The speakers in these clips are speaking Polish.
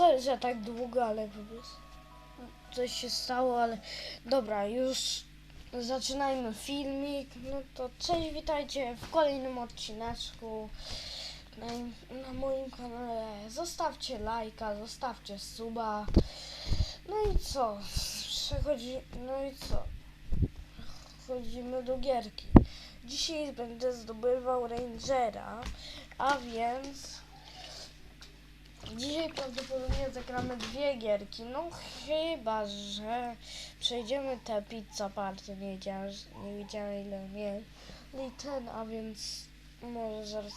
sorry, że tak długo, ale coś się stało, ale dobra, już zaczynajmy filmik. No to cześć, witajcie w kolejnym odcineczku na, na moim kanale. Zostawcie lajka, zostawcie suba. No i co? Przechodzi, no i co? Wchodzimy do gierki. Dzisiaj będę zdobywał Rangera, a więc dzisiaj prawdopodobnie zagramy dwie gierki. No chyba, że przejdziemy te pizza party. Nie wiedziałem, nie wiedziałem ile mieli ten, a więc może zaraz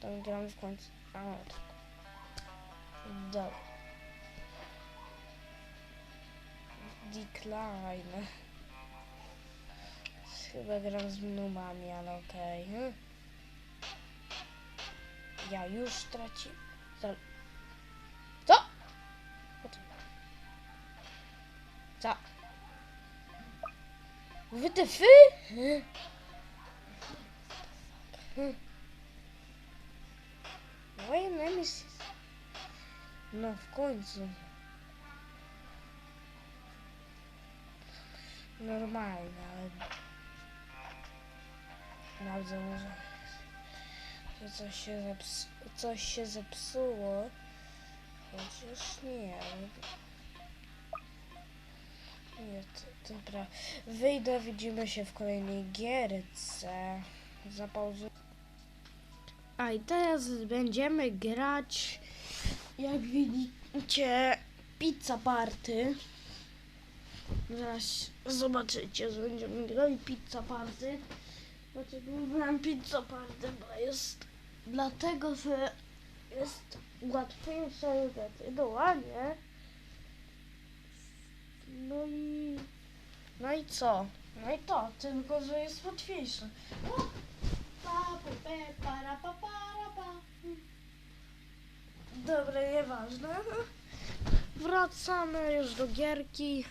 tam gramy w końcu. A, tak. Dobra. Decline. Chyba gram z mnumami, ale okej. hmm? Ja już traci... Hmm. Hmm. Moje nemesis. No w końcu. Normalne, ale... Bardzo może... Że coś się, zeps... coś się zepsuło. Chociaż nie. Nie, dobra. Wyjdę, widzimy się w kolejnej gierce. Zapauzuję. A i teraz będziemy grać, jak widzicie, pizza party. Zaraz zobaczycie, że będziemy grali pizza party. Dlaczego wybrałem pizza party? Bo jest dlatego, że jest łatwiejsze zdecydowanie. No i... No i co? No i to, tylko że jest łatwiejsze. O! Pa, pu, pe, para, pa, para, pa. Dobra, nieważne. Wracamy już do gierki.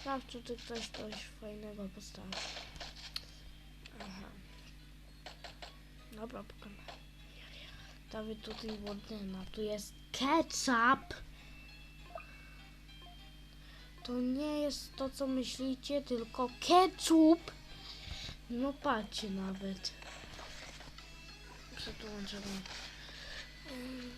Sprawdź, czy ktoś coś fajnego postawił. Aha. Dobra, pokonamy. Dawid tutaj Wodena. Tu jest ketchup. To nie jest to, co myślicie, tylko ketchup. No patrzcie nawet. Wam. Mm.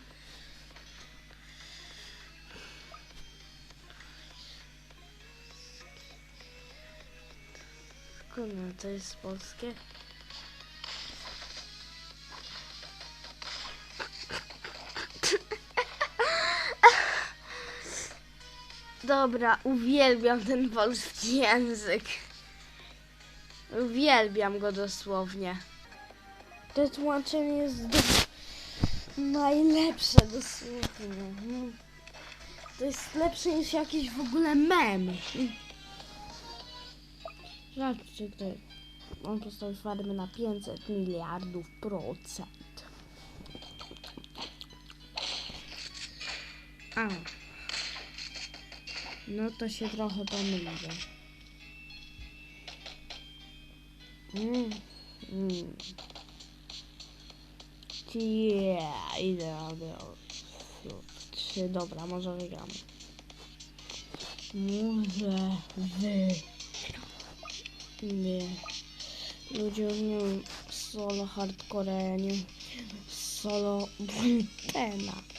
Kurde, to jest polskie. Dobra, uwielbiam ten polski język. Uwielbiam go dosłownie. To tłumaczenie jest do... najlepsze dosłownie. To jest lepsze niż jakiś w ogóle mem. Zobaczcie, kto on postawił farmy na 500 miliardów procent. A. No to się trochę pomyliłem. Mm. Mm. Yeah, idę, idę. Trzy, dobra, może wygramy. Może wy. Nie. Ludzie nie solo hardcore, nie solo Bultena.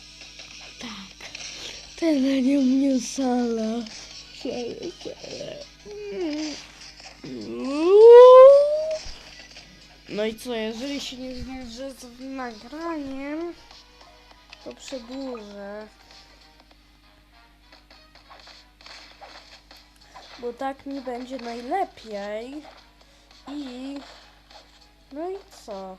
Tyle nie mnie sala. No i co, jeżeli się nie zmierzę z nagraniem, to przedłużę. Bo tak mi będzie najlepiej. I... No i co?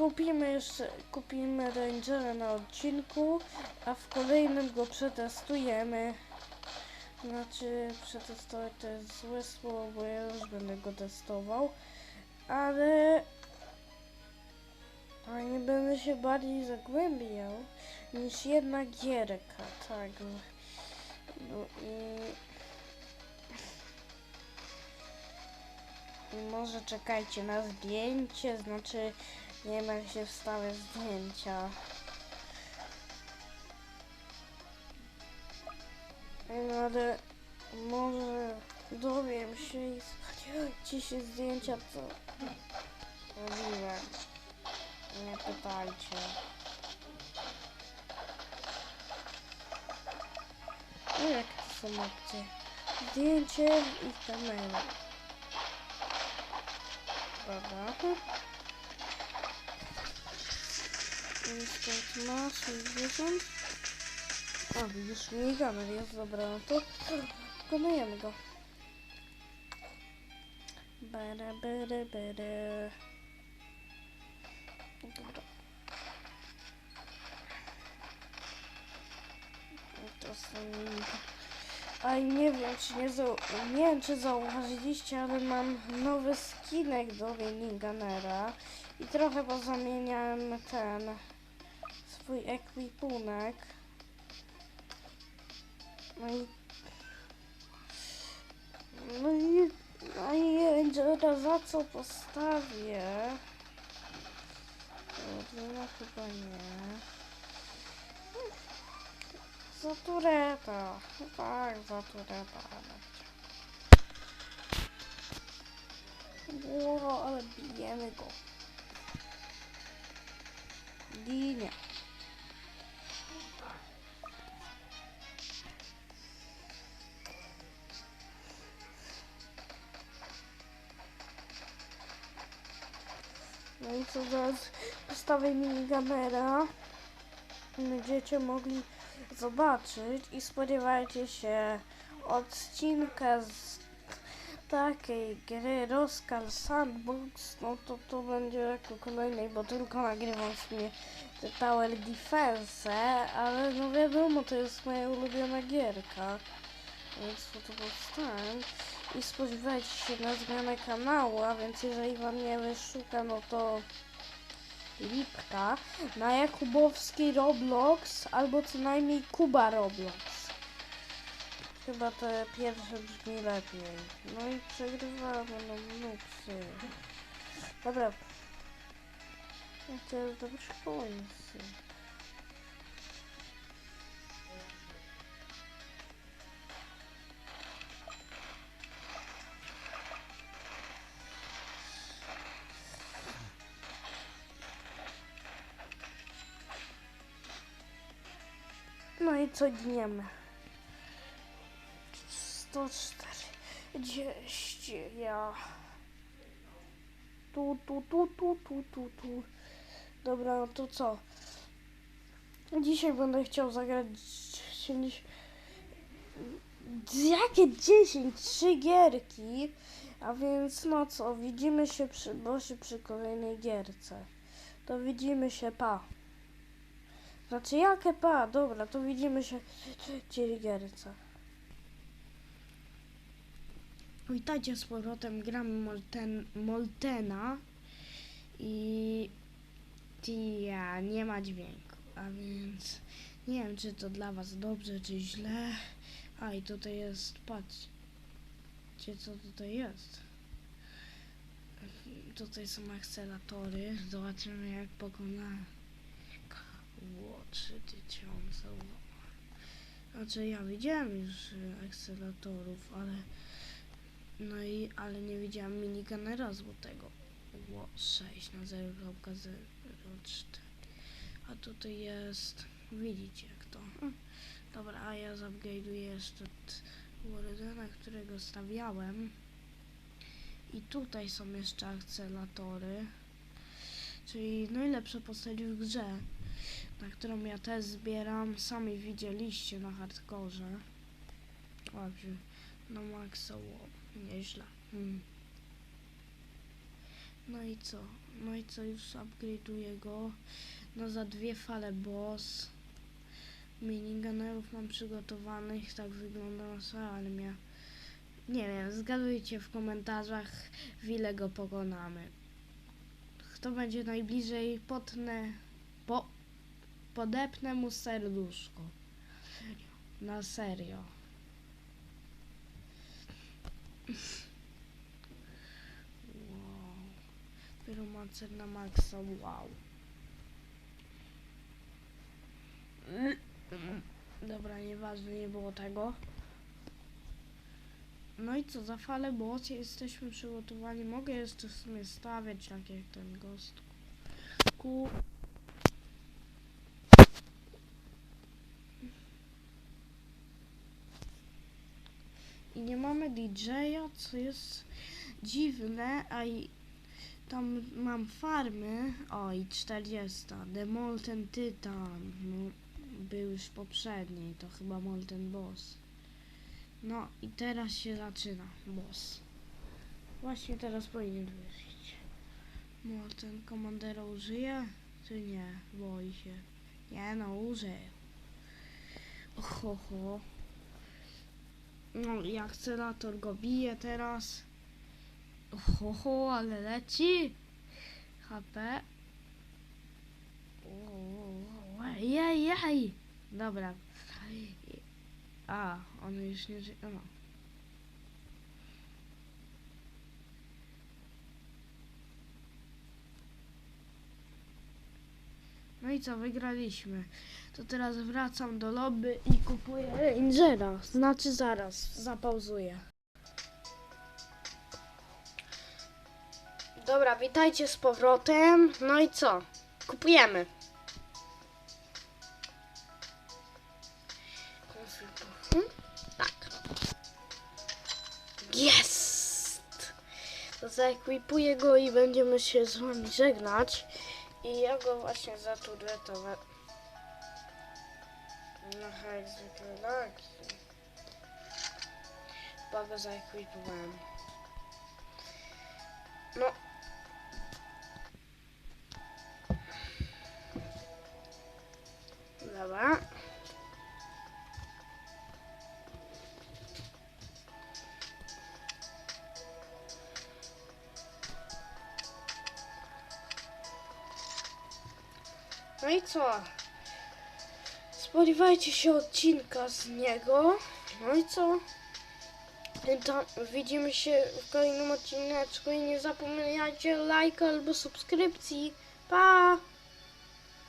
Kupimy jeszcze, kupimy Rangera na odcinku, a w kolejnym go przetestujemy. Znaczy, przetestować to jest złe słowo, bo ja już będę go testował, ale... A nie będę się bardziej zagłębiał niż jedna gierka, tak. No i... I może czekajcie na zdjęcie, znaczy nie wiem jak się wstawia zdjęcia. Ale może dowiem się i ci się zdjęcia, co robiłem. Nie pytajcie. No jak to są opcje? Zdjęcie i kamera. Dobra. Instant ma 60. A, widzisz, minigamer jest, dobra, no to wykonujemy go. Bada, bada, bada. Dobra. To są A nie wiem, czy nie, zau- nie wiem, czy zauważyliście, ale mam nowy skinek do minigunera i trochę pozamieniałem ten swój ekwipunek. No i no i no i za co postawię? Odmiana chyba nie. Za tureta. Tak, za tureta. Ło, ale bijemy go. I co zaraz postawię minigamera. Będziecie mogli zobaczyć i spodziewajcie się odcinka z takiej gry Roskal Sandbox. No to to będzie jako kolejnej, bo tylko nagrywam sobie te Tower Defense, ale no wiadomo, to jest moja ulubiona gierka. Więc fotopostałem i spodziewajcie się na zmianę kanału, a więc jeżeli wam nie wyszuka, no to lipka na Jakubowski Roblox albo co najmniej Kuba Roblox. Chyba te pierwsze brzmi lepiej. No i przegrywamy, no nupsy. Dobra. Ja teraz dobrze końcy. No i co gniemy? 140 ja. Tu, tu, tu, tu, tu, tu, tu. Dobra, no to co? Dzisiaj będę chciał zagrać 10... Jakie 10? Trzy gierki. A więc no co, widzimy się przy przy kolejnej gierce. To widzimy się, pa. Znaczy jakie pa? Dobra, to widzimy się gierce. Witajcie z powrotem, gramy Molten, Moltena i Tia nie ma dźwięku, a więc nie wiem czy to dla was dobrze czy źle. A i tutaj jest, patrzcie co tutaj jest. Tutaj są akcelatory, zobaczymy jak pokona Ło, 3000 Znaczy ja widziałem już y, akceleratorów, ale no i ale nie widziałam minigunera złotego. Ło, 6 na 0.04 A tutaj jest widzicie jak to. Dobra, a ja zupgrade'uję jeszcze Warzona, którego stawiałem. I tutaj są jeszcze akceleratory. Czyli najlepsze postaci w grze na którą ja też zbieram. Sami widzieliście na hardkorze. Dobrze, no maksa, nieźle. Hmm. No i co? No i co, już upgrade'uję go. No za dwie fale boss. Minigunnerów mam przygotowanych, tak wygląda nasza armia. Nie wiem, zgadujcie w komentarzach, w ile go pokonamy. Kto będzie najbliżej, potnę, po, podepnę mu serduszko. Na serio. Wow. Pyromancer na maksa, wow. Dobra, nieważne, nie było tego. No i co, za falę boss jesteśmy przygotowani. Mogę jeszcze w sumie stawiać jak ten ghost. Ku... I nie mamy DJ-a, co jest dziwne, a i tam mam farmy. O, i 40. The Molten Titan. No, był już poprzedniej, to chyba Molten Boss. No i teraz się zaczyna boss. Właśnie teraz powinien wyjść. Molten Komandero użyje? Czy nie? Boi się. Nie no, użył. Ho, ho. No i akcelator go bije teraz. Ho, ho, ale leci. HP. Jej, jej. Dobra. A, on już nie żyje. No. No i co, wygraliśmy. To teraz wracam do lobby i kupuję Rangera. Znaczy zaraz, zapauzuję. Dobra, witajcie z powrotem. No i co? Kupujemy. Hmm? Tak. Jest! To zaekwipuję go i będziemy się z wami żegnać. I ja go właśnie zaturetowałem. No jak zwykle tak. Chyba go zaekwipowałem. No. Dobra. No i co? Spodziewajcie się odcinka z niego. No i co? To widzimy się w kolejnym odcineczku i nie zapominajcie lajka albo subskrypcji. Pa!